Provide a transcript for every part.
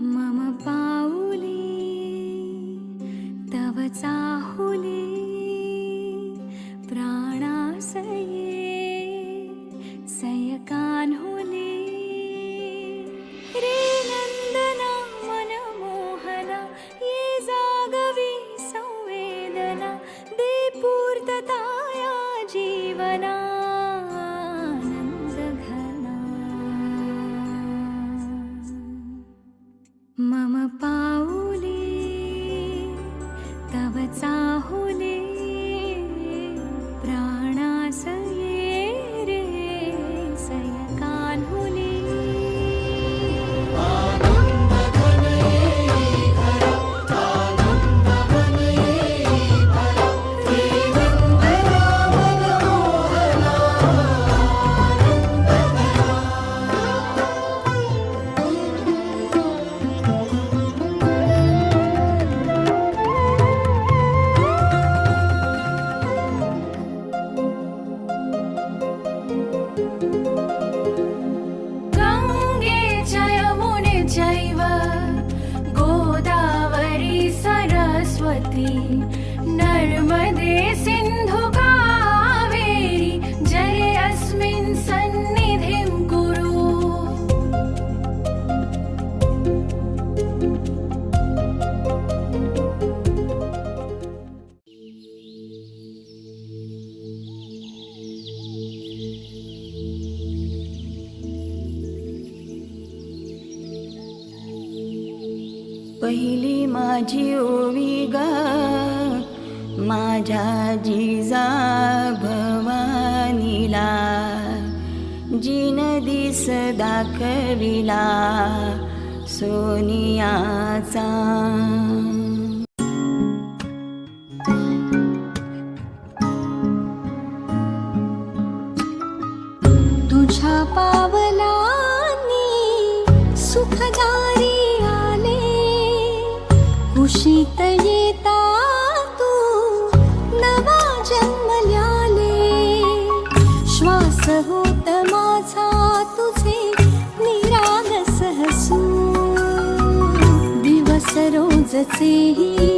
मम पाऊली तव चाहुली तव सरस्वती नर्मदे सिन्धु कावेरी पहिली माझी ओवी गा माझ्या जिजा भवानीला. जिन दिस दाखविला सोनियाचा. तुझ्या पावला कुशीत येता तू नवा जन्मल्याले श्वास होत माझा तुझे निराग सहसू दिवस रोजचेही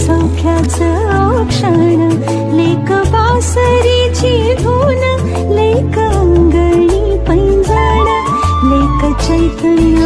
सौख्याचं क्षण लेख बासरीची धून लेख अंगणी पैंजण लेक चैतन्य